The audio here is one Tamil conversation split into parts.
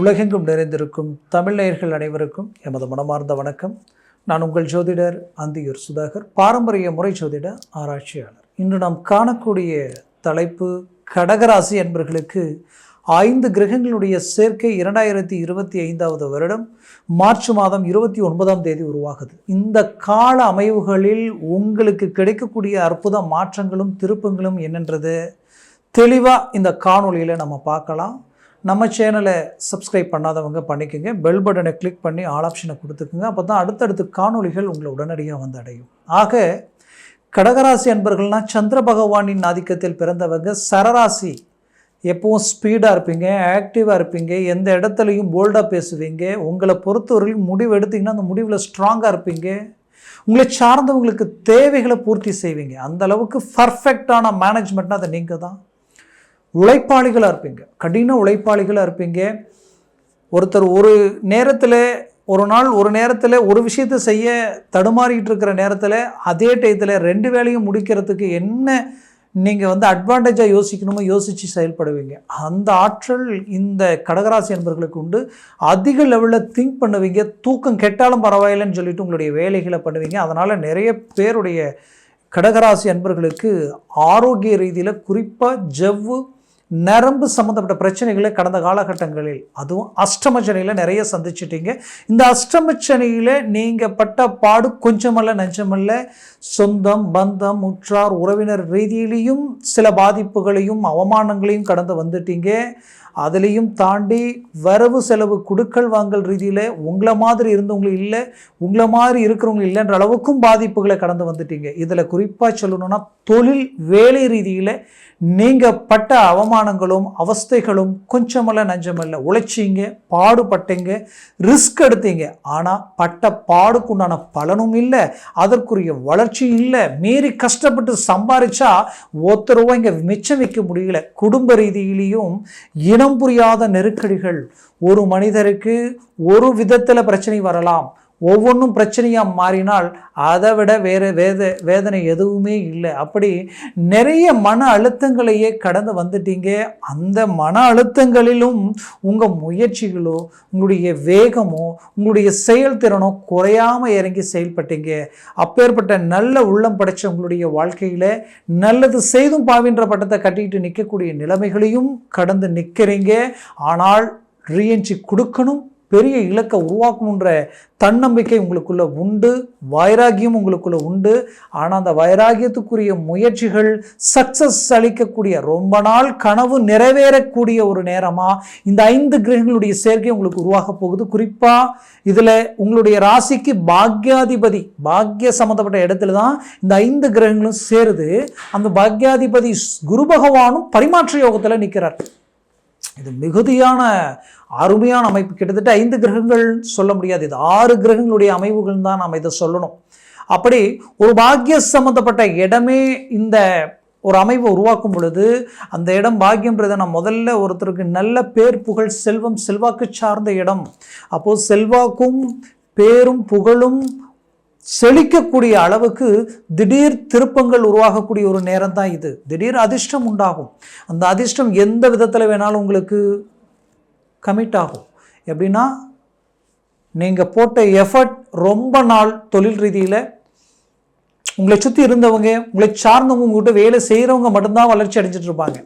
உலகெங்கும் நிறைந்திருக்கும் தமிழ்நேயர்கள் அனைவருக்கும் எமது மனமார்ந்த வணக்கம். நான் உங்கள் ஜோதிடர் அந்தியூர் சுதாகர் பாரம்பரிய முறை ஜோதிட ஆராய்ச்சியாளர். இன்று நாம் காணக்கூடிய தலைப்பு கடகராசி என்பர்களுக்கு ஐந்து கிரகங்களுடைய சேர்க்கை இரண்டாயிரத்தி இருபத்தி ஐந்தாவது வருடம் மார்ச் மாதம் இருபத்தி ஒன்பதாம் தேதி உருவாகுது. இந்த கால அமைவுகளில் உங்களுக்கு கிடைக்கக்கூடிய அற்புத மாற்றங்களும் திருப்பங்களும் என்னன்றது? தெளிவாக இந்த காணொளியில் நம்ம பார்க்கலாம். நம்ம சேனலை சப்ஸ்கிரைப் பண்ணாதவங்க பண்ணிக்கோங்க. பெல் பட்டனை கிளிக் பண்ணி ஆல் ஆப்ஷனை கொடுத்துக்குங்க. அப்போ தான் அடுத்தடுத்து காணொளிகள் உங்களை உடனடியாக வந்து அடையும். ஆக கடகராசி அன்பர்கள்னால் சந்திர பகவானின் ஆதிக்கத்தில் பிறந்தவங்க சரராசி எப்பவும் ஸ்பீடாக இருப்பீங்க ஆக்டிவாக இருப்பீங்க எந்த இடத்துலையும் போல்டாக பேசுவீங்க உங்களை பொறுத்தவரையிலும் முடிவு எடுத்திங்கன்னா அந்த முடிவில் ஸ்ட்ராங்காக இருப்பீங்க. உங்களை சார்ந்தவங்களுக்கு தேவைகளை பூர்த்தி செய்வீங்க. அந்த அளவுக்கு பர்ஃபெக்டான மேனேஜ்மெண்ட்னா அதை நீங்கள் தான் உழைப்பாளிகளாக இருப்பீங்க. கடின உழைப்பாளிகளாக இருப்பீங்க. ஒருத்தர் ஒரு நேரத்தில் ஒரு நாள் ஒரு நேரத்தில் ஒரு விஷயத்தை செய்ய தடுமாறிக்கிட்டு இருக்கிற நேரத்தில் அதே டயத்தில் ரெண்டு வேலையும் முடிக்கிறதுக்கு என்ன நீங்கள் வந்து அட்வான்டேஜாக யோசிக்கணுமோ யோசித்து செயல்படுவீங்க. அந்த ஆற்றல் இந்த கடகராசி என்பர்களுக்கு உண்டு. அதிக லெவலில் திங்க் பண்ணுவீங்க. தூக்கம் கெட்டாலும் பரவாயில்லைன்னு சொல்லிட்டு உங்களுடைய வேலைகளை பண்ணுவீங்க. அதனால் நிறைய பேருடைய கடகராசி அன்பர்களுக்கு ஆரோக்கிய ரீதியில் குறிப்பாக ஜவ்வு நரம்பு சம்மந்தப்பட்ட பிரச்சனைகளை கடந்த காலகட்டங்களில் அதுவும் அஷ்டமச்சனையில் நிறைய சந்திச்சிட்டீங்க. இந்த அஷ்டமச்சனையில் நீங்கள் பட்ட பாடு கொஞ்சமல்ல நெஞ்சமல்ல. சொந்தம் பந்தம் உற்றார் உறவினர் ரீதியிலையும் சில பாதிப்புகளையும் அவமானங்களையும் கடந்து வந்துட்டீங்க. அதுலேயும் தாண்டி வரவு செலவு குடுக்கல் வாங்கல் ரீதியில் உங்களை மாதிரி இருந்தவங்க இல்லை உங்களை மாதிரி இருக்கிறவங்க இல்லைன்ற அளவுக்கும் பாதிப்புகளை கடந்து வந்துட்டீங்க. இதில் குறிப்பாக சொல்லணும்னா தொழில் வேலை ரீதியில் நீங்கள் பட்ட அவமானங்களும் அவஸ்தைகளும் கொஞ்சமல்ல நஞ்சமல்ல. உழைச்சிங்க பாடுபட்டீங்க ரிஸ்க் எடுத்தீங்க. ஆனால் பட்ட பாடுக்குண்டான பலனும் இல்லை அதற்குரிய வளர்ச்சி இல்லை. மீறி கஷ்டப்பட்டு சம்பாரிச்சா ஒருத்தர் ரூபாய் இங்கே மிச்சம் வைக்க முடியல. குடும்ப ரீதியிலையும் இனம் புரியாத நெருக்கடிகள் ஒரு மனிதருக்கு ஒரு விதத்தில் பிரச்சனை வரலாம். ஒவ்வொன்றும் பிரச்சனையாக மாறினால் அதை விட வேறு வேத வேதனை எதுவுமே இல்லை. அப்படி நிறைய மன அழுத்தங்களையே கடந்து வந்துட்டீங்க. அந்த மன அழுத்தங்களிலும் உங்கள் முயற்சிகளோ உங்களுடைய வேகமோ உங்களுடைய செயல்திறனோ குறையாமல் இறங்கி செயல்பட்டீங்க. அப்பேற்பட்ட நல்ல உள்ளம் படைச்ச உங்களுடைய வாழ்க்கையில் நல்லது செய்தும் பாவின்ற பட்டத்தை கட்டிக்கிட்டு நிற்கக்கூடிய நிலைமைகளையும் கடந்து நிற்கிறீங்க ஆனால் ரீஎன்ட்ரி கொடுக்கணும் பெரிய இலக்கை உருவாக்கணுன்ற தன்னம்பிக்கை உங்களுக்குள்ள உண்டு வைராகியம் உங்களுக்குள்ள உண்டு. ஆனால் அந்த வைராகியத்துக்குரிய முயற்சிகள் சக்சஸ் அளிக்கக்கூடிய ரொம்ப நாள் கனவு நிறைவேறக்கூடிய ஒரு நேரமாக இந்த ஐந்து கிரகங்களுடைய சேர்க்கை உங்களுக்கு உருவாக போகுது. குறிப்பாக இதில் உங்களுடைய ராசிக்கு பாக்யாதிபதி பாக்ய சம்மந்தப்பட்ட இடத்துல தான் இந்த ஐந்து கிரகங்களும் சேருது. அந்த பாக்யாதிபதி குரு பகவானும் பரிமாற்ற யோகத்தில் நிற்கிறார் இது மிகுதியான அருமையான அமைப்பு. கிட்டத்தட்ட ஐந்து கிரகங்கள் சொல்ல முடியாது. இது ஆறு கிரகங்களுடைய அமைவுகள் தான் நாம் இதை சொல்லணும். அப்படி ஒரு பாக்கிய சம்பந்தப்பட்ட இடமே இந்த ஒரு அமைவை உருவாக்கும் பொழுது அந்த இடம் பாக்கியன்றதை நான் முதல்ல ஒருத்தருக்கு நல்ல பேர் புகழ் செல்வம் செல்வாக்கு சார்ந்த இடம். அப்போது செல்வாக்கும் பேரும் புகழும் செழிக்கக்கூடிய அளவுக்கு திடீர் திருப்பங்கள் உருவாகக்கூடிய ஒரு நேரம் தான் இது. திடீர் அதிர்ஷ்டம் உண்டாகும். அந்த அதிர்ஷ்டம் எந்த விதத்தில் வேணாலும் உங்களுக்கு கமிட் ஆகும். எப்படின்னா நீங்கள் போட்ட எஃபர்ட் ரொம்ப நாள் தொழில் ரீதியில் உங்களை சுற்றி இருந்தவங்க உங்களை சார்ந்தவங்க உங்ககிட்ட வேலை செய்கிறவங்க மட்டும்தான் வளர்ச்சி அடைஞ்சிட்டு இருப்பாங்க.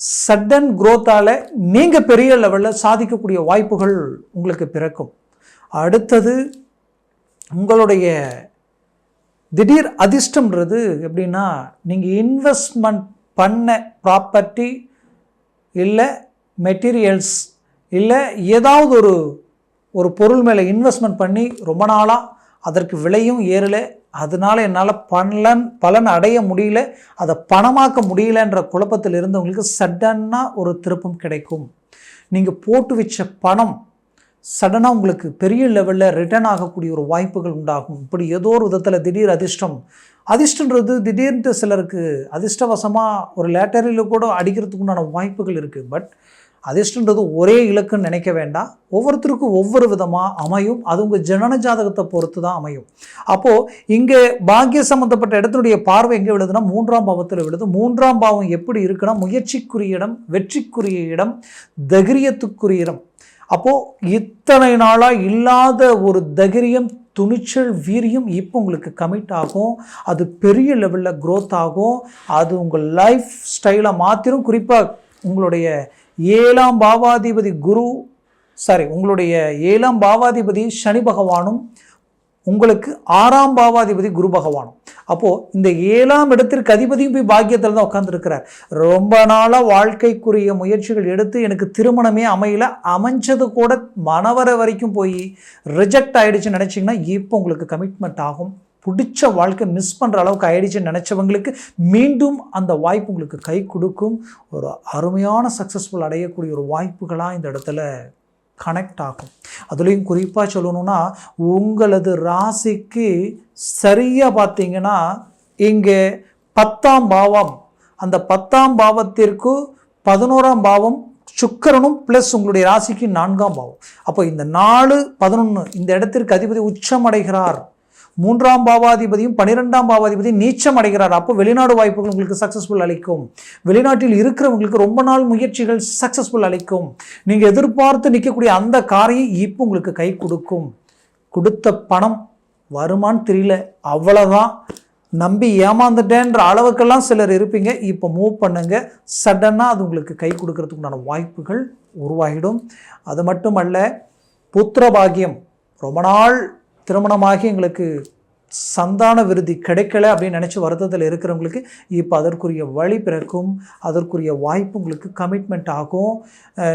சடன் குரோத்தால் நீங்கள் பெரிய லெவலில் சாதிக்கக்கூடிய வாய்ப்புகள் உங்களுக்கு பிறக்கும். அடுத்தது உங்களுடைய திடீர் அதிர்ஷ்டம்ன்றது எப்படின்னா நீங்கள் இன்வெஸ்ட்மெண்ட் பண்ண ப்ராப்பர்ட்டி இல்லை மெட்டீரியல்ஸ் இல்லை ஏதாவது ஒரு ஒரு பொருள் மேலே இன்வெஸ்ட்மெண்ட் பண்ணி ரொம்ப நாளாக அதற்கு விலையும் ஏறலை அதனால் என்னால் பலன் பலன் அடைய முடியல அதை பணமாக்க முடியலன்ற குழப்பத்தில் இருந்தவங்களுக்கு சடனாக ஒரு திருப்பம் கிடைக்கும். நீங்கள் போட்டு வச்ச பணம் சடனாக உங்களுக்கு பெரிய லெவலில் ரிட்டர்ன் ஆகக்கூடிய ஒரு வாய்ப்புகள் உண்டாகும். இப்படி ஏதோ ஒரு விதத்தில் திடீர் அதிர்ஷ்டம். அதிர்ஷ்டன்றது திடீர்னு சிலருக்கு அதிர்ஷ்டவசமாக ஒரு லேட்டரியில் கூட அடிக்கிறதுக்கு உண்டான வாய்ப்புகள் இருக்குது பட் அதிர்ஷ்டன்றது ஒரே இலக்குன்னு நினைக்க வேண்டாம். ஒவ்வொருத்தருக்கும் ஒவ்வொரு விதமாக அமையும். அது உங்கள் ஜனன ஜாதகத்தை பொறுத்து தான் அமையும். அப்போது இங்கே பாக்கிய சம்மந்தப்பட்ட இடத்தினுடைய பார்வை எங்கே விழுதுன்னா மூன்றாம் பாவத்தில் விழுது. மூன்றாம் பாவம் எப்படி இருக்குன்னா முயற்சிக்குரிய இடம் வெற்றிக்குரிய இடம் தைரியத்துக்குரிய இடம். அப்போது இத்தனை நாளாக இல்லாத ஒரு தைரியம் துணிச்சல் வீரியம் இப்போ உங்களுக்கு கமிட் ஆகும். அது பெரிய லெவலில் க்ரோத் ஆகும். அது உங்கள் லைஃப் ஸ்டைலை மாற்றிடும் குறிப்பாக உங்களுடைய ஏழாம் பாவாதிபதி குரு சாரி உங்களுடைய ஏழாம் பாவாதிபதி சனி பகவானும் உங்களுக்கு ஆறாம் பாவாதிபதி குரு பகவானும். அப்போது இந்த ஏழாம் இடத்திற்கு அதிபதியும் போய் பாக்கியத்தில் தான் உட்காந்துருக்கிறார் ரொம்ப நாளாக வாழ்க்கைக்குரிய முயற்சிகள் எடுத்து எனக்கு திருமணமே அமையல. அமைஞ்சது கூட மனவர வரைக்கும் போய் ரிஜெக்ட் ஆயிடுச்சுன்னு நினச்சிங்கன்னா இப்போ உங்களுக்கு கமிட்மெண்ட் ஆகும். பிடிச்ச வாழ்க்கை மிஸ் பண்ணுற அளவுக்கு ஆயிடுச்சுன்னு நினச்சவங்களுக்கு மீண்டும் அந்த வாய்ப்பு உங்களுக்கு கை கொடுக்கும். ஒரு அருமையான சக்ஸஸ்ஃபுல் அடையக்கூடிய ஒரு வாய்ப்புகளாக இந்த இடத்துல கனெக்ட் ஆகும். அதுலேயும் குறிப்பாக சொல்லணும்னா உங்களது ராசிக்கு சரியாக பார்த்தீங்கன்னா இங்கே பத்தாம் பாவம். அந்த பத்தாம் பாவத்திற்கு பதினோராம் பாவம் சுக்கரனும் ப்ளஸ் உங்களுடைய ராசிக்கு நான்காம் பாவம். அப்போ இந்த நாலு பதினொன்று இந்த இடத்திற்கு அதிபதி உச்சம் அடைகிறார் மூன்றாம் பாவாதிபதியும் பன்னிரெண்டாம் பாவாதிபதியும் நீச்சம் அடைகிறார். அப்போ வெளிநாடு வாய்ப்புகள் உங்களுக்கு சக்ஸஸ்ஃபுல் அளிக்கும். வெளிநாட்டில் இருக்கிறவங்களுக்கு ரொம்ப நாள் முயற்சிகள் சக்ஸஸ்ஃபுல் அளிக்கும். நீங்கள் எதிர்பார்த்து நிற்கக்கூடிய அந்த காரியம் இப்போ உங்களுக்கு கை கொடுக்கும். கொடுத்த பணம் வருமான்னு தெரியல. அவ்வளோதான் நம்பி ஏமாந்துட்டேன்ற அளவுக்கெல்லாம் சிலர் இருப்பீங்க. இப்போ மூவ் பண்ணுங்க. சடனாக அது உங்களுக்கு கை கொடுக்கறதுக்குண்டான வாய்ப்புகள் உருவாகிடும். அது மட்டுமல்ல புத்திர பாக்கியம் ரொம்ப நாள் திருமணமாகி எங்களுக்கு சந்தான விருதி கிடைக்கல அப்படின்னு நினச்சி வருத்தத்தில் இருக்கிறவங்களுக்கு இப்போ அதற்குரிய வழி பிறக்கும் அதற்குரிய வாய்ப்பு உங்களுக்கு கமிட்மெண்ட் ஆகும்.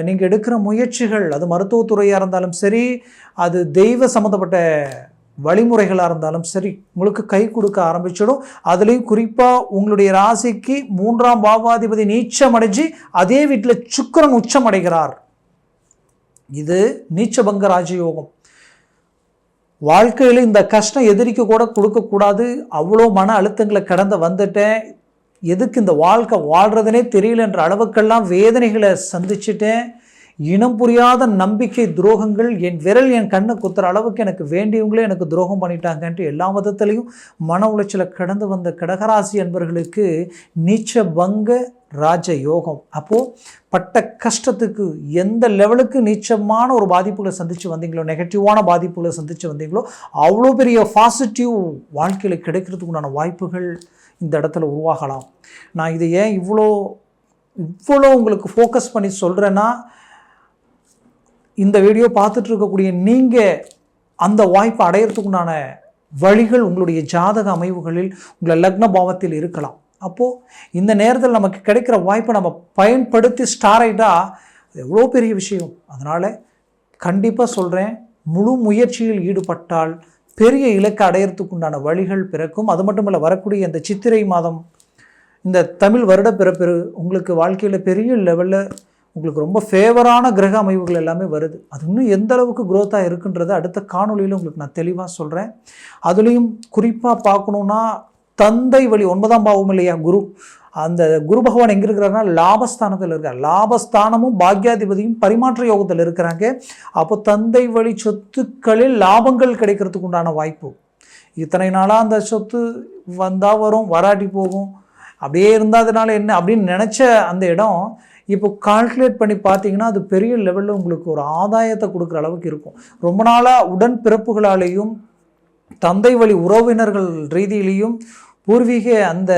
நீங்கள் எடுக்கிற முயற்சிகள் அது மருத்துவத்துறையாக இருந்தாலும் சரி அது தெய்வ சம்மந்தப்பட்ட வழிமுறைகளாக இருந்தாலும் சரி உங்களுக்கு கை கொடுக்க ஆரம்பிச்சிடும். அதுலேயும் குறிப்பாக உங்களுடைய ராசிக்கு மூன்றாம் பாவாதிபதி நீச்சம் அடைஞ்சு அதே வீட்டில் சுக்கரன் உச்சம் அடைகிறார். இது நீச்சபங்க ராஜயோகம். வாழ்க்கையில் இந்த கஷ்டம் எதிரிக்கு கூட கொடுக்கக்கூடாது அவ்வளோ மன அழுத்தங்களை கடந்து வந்துட்டேன். எதுக்கு இந்த வாழ்க்கை வாழ்கிறதுனே தெரியலன்ற அளவுக்கெல்லாம் வேதனைகளை சந்திச்சிட்டேன். இனம் புரியாத நம்பிக்கை துரோகங்கள் என் விரல் என் கண்ணை குத்துற அளவுக்கு எனக்கு வேண்டியவங்களே எனக்கு துரோகம் பண்ணிட்டாங்கன்ட்டு எல்லா மதத்திலையும் மன உளைச்சலை கடந்து வந்த கடகராசி என்பவர்களுக்கு நீச்ச பங்க ராஜ யோகம் அப்போது பட்ட கஷ்டத்துக்கு எந்த லெவலுக்கு நீச்சமான ஒரு பாதிப்புகளை சந்தித்து வந்தீங்களோ நெகட்டிவான பாதிப்புகளை சந்தித்து வந்தீங்களோ அவ்வளோ பெரிய பாசிட்டிவ் வாழ்க்கையில் கிடைக்கிறதுக்கு உண்டான வாய்ப்புகள் இந்த இடத்துல உருவாகலாம். நான் இதை ஏன் இவ்வளோ இவ்வளோ உங்களுக்கு ஃபோக்கஸ் பண்ணி சொல்கிறேன்னா இந்த வீடியோ பார்த்துட்டு இருக்கக்கூடிய நீங்கள் அந்த வாய்ப்பை அடையிறதுக்குண்டான வழிகள் உங்களுடைய ஜாதக அமைவுகளில் உங்களை லக்ன பாவத்தில் இருக்கலாம். அப்போது இந்த நேரத்தில் நமக்கு கிடைக்கிற வாய்ப்பை நம்ம பயன்படுத்தி ஸ்டார் அது எவ்வளோ பெரிய விஷயம். அதனால் கண்டிப்பாக சொல்கிறேன் முழு முயற்சியில் ஈடுபட்டால் பெரிய இலக்கை அடையிறதுக்கு உண்டான வழிகள் பிறக்கும். அது மட்டும் இல்லை வரக்கூடிய இந்த சித்திரை மாதம் இந்த தமிழ் வருட பிறப்பு உங்களுக்கு வாழ்க்கையில் பெரிய லெவலில் உங்களுக்கு ரொம்ப ஃபேவரான கிரக அமைவுகள் எல்லாமே வருது. அது இன்னும் எந்த அளவுக்கு growth-ஆ இருக்குன்றது அடுத்த காணொலியில் உங்களுக்கு நான் தெளிவாக சொல்கிறேன் அதுலேயும் குறிப்பாக பார்க்கணுன்னா தந்தை வழி ஒன்பதாம் பாவம் இல்லையா குரு? அந்த குரு பகவான் எங்கே இருக்கிறாருன்னா லாபஸ்தானத்தில் இருக்கார். லாபஸ்தானமும் பாக்யாதிபதியும் பரிமாற்ற யோகத்தில் இருக்கிறாங்க. அப்போ தந்தை வழி சொத்துக்களில் லாபங்கள் கிடைக்கிறதுக்கு உண்டான வாய்ப்பு. இத்தனை நாளாக அந்த சொத்து வந்தால் வரும் வராட்டி போகும். அப்படியே இருந்ததுனால என்ன அப்படின்னு நினச்ச அந்த இடம் இப்போ கால்குலேட் பண்ணி பார்த்தீங்கன்னா அது பெரிய லெவலில் உங்களுக்கு ஒரு ஆதாயத்தை கொடுக்குற அளவுக்கு இருக்கும். ரொம்ப நாளாக உடன் பிறப்புகளாலேயும் தந்தை வழி உறவினர்கள் ரீதியிலையும் பூர்வீக அந்த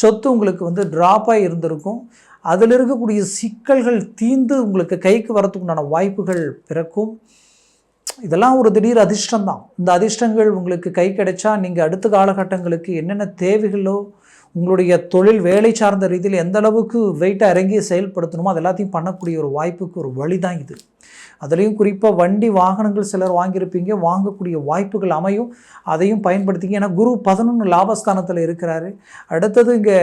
சொத்து உங்களுக்கு வந்து ட்ராப்பாக இருந்திருக்கும். அதில் இருக்கக்கூடிய சிக்கல்கள் தீந்து உங்களுக்கு கைக்கு வரத்துக்குண்டான வாய்ப்புகள் பிறக்கும். இதெல்லாம் ஒரு திடீர் அதிர்ஷ்டம் தான் இந்த அதிர்ஷ்டங்கள் உங்களுக்கு கை கிடைச்சா நீங்கள் அடுத்த காலகட்டங்களுக்கு என்னென்ன தேவைகளோ உங்களுடைய தொழில் வேலை சார்ந்த ரீதியில் எந்த அளவுக்கு வெயிட்டை இறங்கி செயல்படுத்தணுமோ அது எல்லாத்தையும் பண்ணக்கூடிய ஒரு வாய்ப்புக்கு ஒரு வழி தான் இது. அதுலேயும் குறிப்பாக வண்டி வாகனங்கள் சிலர் வாங்கியிருப்பீங்க வாங்கக்கூடிய வாய்ப்புகள் அமையும். அதையும் பயன்படுத்திங்க. ஏன்னா குரு பதினொன்று லாபஸ்தானத்தில் இருக்கிறாரு. அடுத்தது இங்கே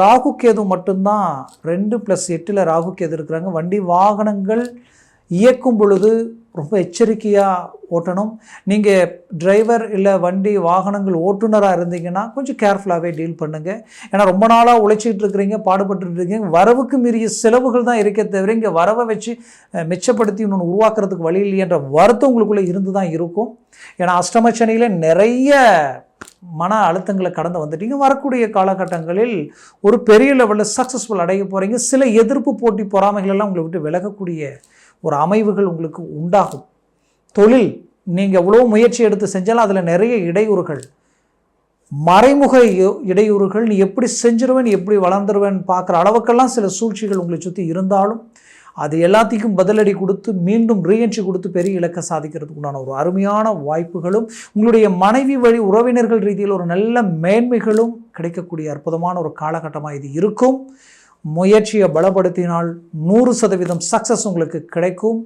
ராகு கேது மட்டும்தான் ரெண்டு ப்ளஸ் எட்டில் ராகு கேது இருக்கிறாங்க. வண்டி வாகனங்கள் இயக்கும் பொழுது ரொம்ப எச்சரிக்கையாக ஓட்டணும். நீங்கள் டிரைவர் இல்லை வண்டி வாகனங்கள் ஓட்டுநராக இருந்தீங்கன்னா கொஞ்சம் கேர்ஃபுல்லாகவே டீல் பண்ணுங்கள் ஏன்னா ரொம்ப நாளாக உழைச்சிக்கிட்டு இருக்கிறீங்க பாடுபட்டு இருக்கீங்க. வரவுக்கு மீறிய செலவுகள் தான் இருக்கே தவிர இங்கே வரவை வச்சு மிச்சப்படுத்தி இன்னொன்று உருவாக்குறதுக்கு வழி இல்லையன்ற வருத்தம் உங்களுக்குள்ளே இருந்து தான் இருக்கும். ஏன்னா அஷ்டமச்சனியில் நிறைய மன அழுத்தங்களை கடந்து வந்துட்டீங்க. வரக்கூடிய காலகட்டங்களில் ஒரு பெரிய லெவலில் சக்ஸஸ்ஃபுல் அடைய போகிறீங்க சில எதிர்ப்பு போட்டி பொறாமைகள் எல்லாம் உங்களை விட்டு விலகக்கூடிய ஒரு அமைவுகள் உங்களுக்கு உண்டாகும். தொழில் நீங்கள் எவ்வளோ முயற்சி எடுத்து செஞ்சாலும் அதில் நிறைய இடையூறுகள். மறைமுக இ- இடையூறுகள் நீ எப்படி செஞ்சிருவேன் எப்படி வளர்ந்துருவேன் பார்க்குற அளவுக்கெல்லாம் சில சூழ்ச்சிகள் உங்களை சுற்றி இருந்தாலும் அது எல்லாத்துக்கும் பதிலடி கொடுத்து மீண்டும் ரீஎன்ட்ரி கொடுத்து பெரிய இலக்கை சாதிக்கிறதுக்கு உண்டான ஒரு அருமையான வாய்ப்புகளும் உங்களுடைய மனைவி வழி உறவினர்கள் ரீதியில் ஒரு நல்ல மேன்மைகளும் கிடைக்கக்கூடிய அற்புதமான ஒரு காலகட்டமாக இது இருக்கும். முயற்சியை பலப்படுத்தினால் நூறு சதவீதம் சக்ஸஸ் உங்களுக்கு கிடைக்கும்.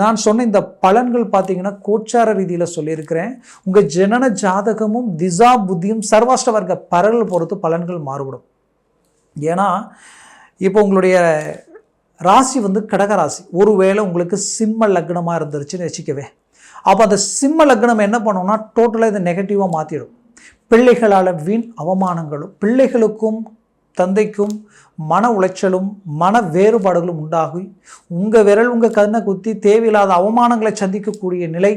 நான் சொன்ன இந்த பலன்கள் பார்த்தீங்கன்னா கோச்சார ரீதியில் சொல்லியிருக்கிறேன். உங்கள் ஜனன ஜாதகமும் திசா புத்தியும் சர்வாஷ்ட வர்க்க பரல் பொறுத்து பலன்கள் மாறுபடும். ஏன்னா இப்போ உங்களுடைய ராசி வந்து கடக ராசி. ஒருவேளை உங்களுக்கு சிம்ம லக்னமாக இருந்துருச்சுன்னு வச்சுக்கவே. அப்போ அந்த சிம்ம லக்னம் என்ன பண்ணோம்னா டோட்டலாக இதை நெகட்டிவாக மாற்றிடும் பிள்ளைகளால் வீண் அவமானங்களும் பிள்ளைகளுக்கும் தந்தைக்கும் மன உளைச்சலும் மன வேறுபாடுகளும் உண்டாகி உங்கள் விரல் உங்கள் கண்ணை குத்தி தேவையில்லாத அவமானங்களை சந்திக்கக்கூடிய நிலை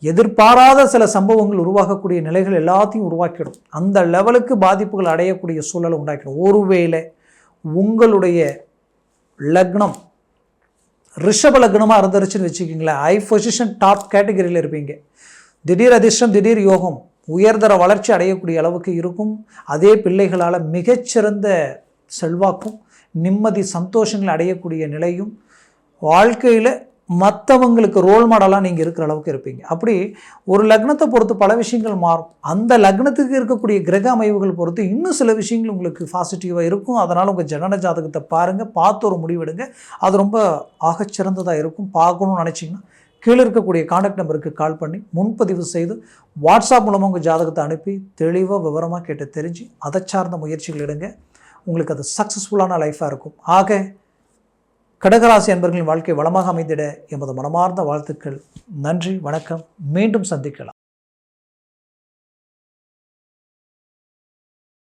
எதிர்பாராத சில சம்பவங்கள் உருவாகக்கூடிய நிலைகள் எல்லாத்தையும் உருவாக்கிடும். அந்த லெவலுக்கு பாதிப்புகள் அடையக்கூடிய சூழலை உண்டாக்கிடும். ஒருவேளை உங்களுடைய லக்னம் ரிஷப லக்னமாக இருந்துருச்சுன்னு வச்சுக்கிங்களேன். ஹை பொசிஷன் டாப் கேட்டகரியில் இருப்பீங்க. திடீர் அதிர்ஷ்டம் திடீர் யோகம். உயர்தர வளர்ச்சி அடையக்கூடிய அளவுக்கு இருக்கும். அதே பிள்ளைகளால் மிகச்சிறந்த செல்வாக்கும் நிம்மதி சந்தோஷங்கள் அடையக்கூடிய நிலையும் வாழ்க்கையில் மற்றவங்களுக்கு ரோல் மாடலாக நீங்கள் இருக்கிற அளவுக்கு இருப்பீங்க. அப்படி ஒரு லக்னத்தை பொறுத்து பல விஷயங்கள் மாறும். அந்த லக்னத்துக்கு இருக்கக்கூடிய கிரக அமைவுகள் பொறுத்து இன்னும் சில விஷயங்கள் உங்களுக்கு பாசிட்டிவாக இருக்கும். அதனால் உங்கள் ஜனன ஜாதகத்தை பாருங்கள் பார்த்து ஒரு முடிவெடுங்க. அது ரொம்ப ஆகச்சிறந்ததாக இருக்கும். பார்க்கணும்னு நினச்சிங்கன்னா கீழே இருக்கக்கூடிய காண்டாக்ட் நம்பருக்கு கால் பண்ணி முன்பதிவு செய்து வாட்ஸ்அப் மூலமாக உங்கள் ஜாதகத்தை அனுப்பி தெளிவாக விவரமாக கேட்டு தெரிஞ்சு அதை சார்ந்த முயற்சிகள் எடுங்க. உங்களுக்கு அது சக்ஸஸ்ஃபுல்லான லைஃபாக இருக்கும். ஆக கடகராசி அன்பர்களின் வாழ்க்கை வளமாக அமைந்திட எமது மனமார்ந்த வாழ்த்துக்கள். நன்றி வணக்கம். மீண்டும் சந்திக்கலாம்.